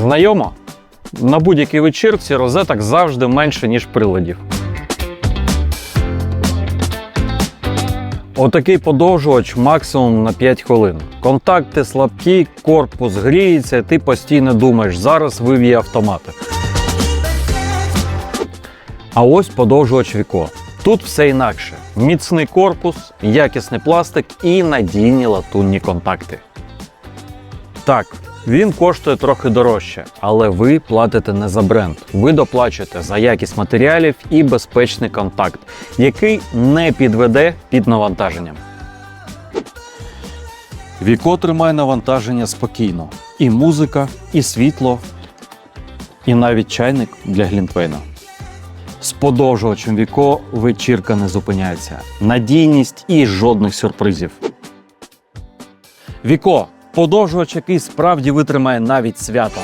Знайомо? На будь-якій вечірці розеток завжди менше, ніж приладів. Отакий подовжувач максимум на 5 хвилин. Контакти слабкі, корпус гріється, ти постійно думаєш, зараз вивіє автомати. А ось подовжувач Віко. Тут все інакше: міцний корпус, якісний пластик і надійні латунні контакти. Так, він коштує трохи дорожче, але ви платите не за бренд. Ви доплачуєте за якість матеріалів і безпечний контакт, який не підведе під навантаженням. Віко тримає навантаження спокійно. І музика, і світло, і навіть чайник для глінтвейна. З подовжувачем Віко вечірка не зупиняється. Надійність і жодних сюрпризів. Віко подовжувач, який справді витримає навіть свято.